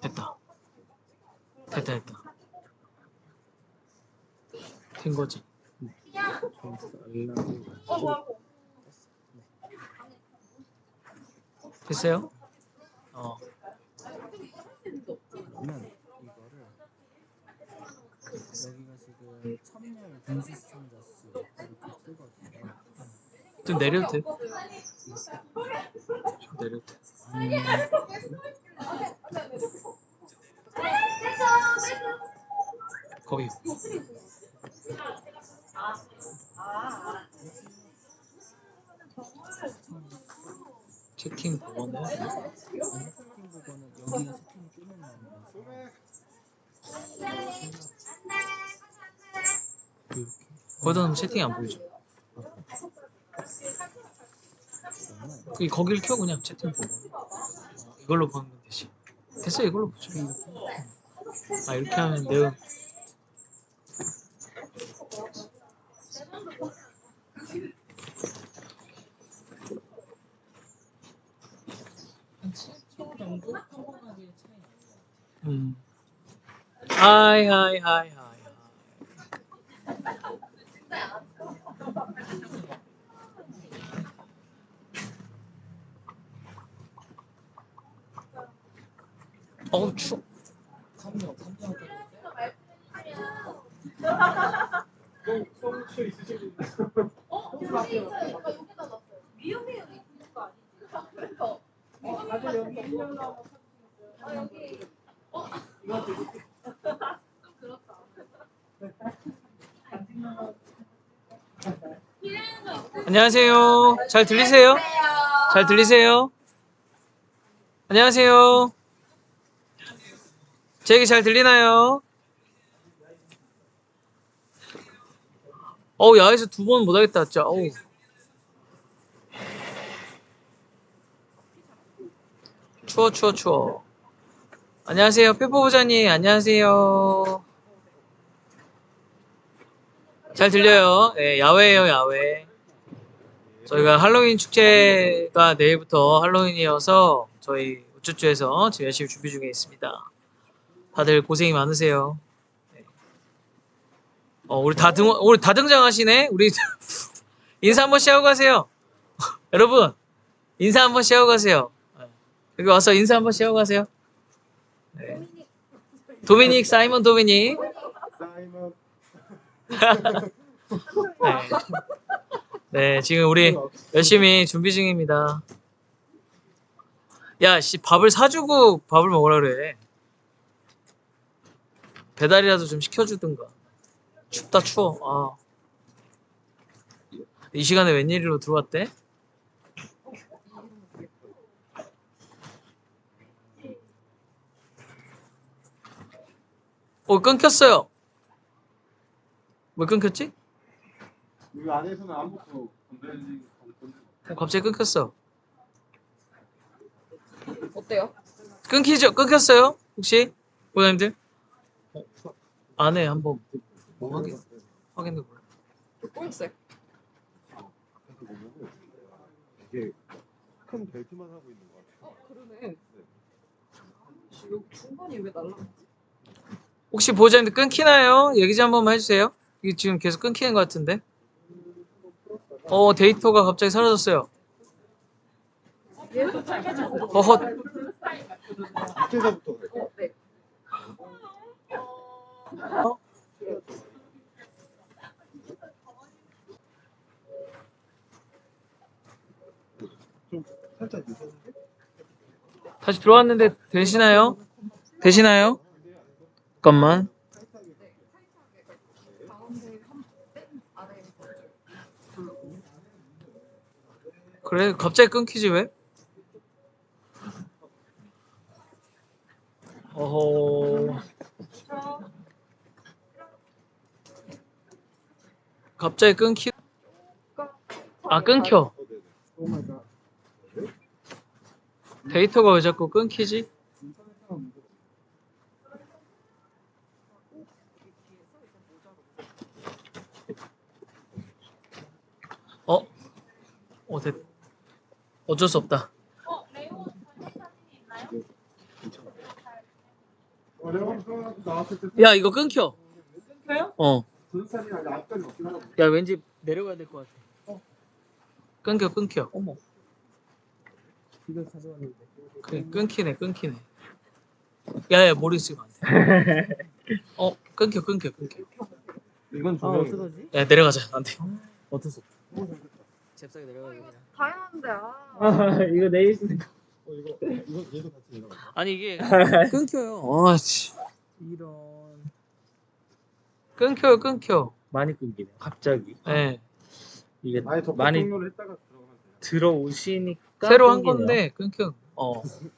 됐다. 됐다 됐다. 된 거지. 됐어요? 어. 여기가 지금 참여를 동시 시청자 수. 좀 내려도 돼. 좀 내려도 돼. 거기. 채팅 보고는 채팅 보고는 여기가 채팅 뜨면 나오는 거죠. 이렇게 거기다 놓으면 채팅이 안 보이죠. 그 거기를 켜 그냥 채팅 보고. 어, 이걸로 보는 건 되지. 됐어 이걸로 보죠. 아 이렇게 하면 내가 한 7초 정도 평범하게 차이 어우 추워. 감정, 감정 안녕하세요. 잘 들리세요? 잘 들리세요? 안녕하세요. 제 얘기 잘 들리나요? 어우 야에서 두 번 못하겠다 진짜. 어우. 추워 추워 추워. 안녕하세요 부자님 안녕하세요. 잘 들려요. 네, 야외예요 야외. 저희가 할로윈 축제가 내일부터 할로윈이어서 저희 우쭈쭈에서 지금 열심히 준비 중에 있습니다. 다들 고생이 많으세요. 네. 어, 우리 다 등, 우리 다 등장하시네? 우리 인사 한 번씩 하고 가세요. 여러분, 인사 한 번씩 하고 가세요. 네. 여기 와서 인사 한 번씩 하고 가세요. 네. 도미닉, 사이먼 도미닉. 사이먼 네. 네, 지금 우리 열심히 준비 중입니다. 야, 씨, 밥을 사주고 밥을 먹으라 그래. 배달이라도 좀 시켜주든가. 춥다, 추워. 아. 이 시간에 웬일로 들어왔대? 어, 끊겼어요. 왜 끊겼지? 우리 안에서는 아무것도 건드리지 건드리지 어, 갑자기 끊겼어. 어때요? 끊기죠? 끊겼어요? 혹시? 보장님들? 어, 안에 한번 뭐 확인, 확인해. 그래서 보면은 이게 큰 벨트만 하고 있는 것 같아요. 어 그러네. 여기 중간이 왜 날라? 혹시 보장님들 끊기나요? 얘기 좀 한번만 해주세요. 이게 지금 계속 끊기는 것 같은데. 어, 데이터가 갑자기 사라졌어요. 어헛. 밑에서부터? 어? 다시 들어왔는데 되시나요? 되시나요? 잠깐만. 그래, 갑자기 끊기지 왜? 어허. 갑자기 끊기. 아, 끊겨. 데이터가 왜 자꾸 끊기지? 어? 어, 됐. 어쩔 수 없다. 어, 야, 이거 끊겨. 끊겨요? 어. 전산이 아니 앞까지 없긴 하거든. 야, 왠지 내려가야 될 것 같아. 어. 끊겨, 끊겨. 어머. 가져왔는데. 그래, 끊기네, 끊기네. 야, 야, 머리 쓰면 안 돼. 어, 끊겨, 끊겨, 끊겨. 이건 아 조명이. 어떡하지? 야, 내려가자. 안 돼. 어쩔 수 없어. 잽싸게 내려가야 돼. 당연한데, 아. 아 이거 내일 쓰는 거. 어 이거 이거 얘도 같이 내려가. 아니, 이게 끊겨요. 아, 씨. 끊겨요, 끊겨. 많이 끊기네. 갑자기. 예. 이게 아예 더 많이 많이 했다가 들어가면 돼. 들어오시니까 새로 한 끊기네요. 건데, 끊겨. 어.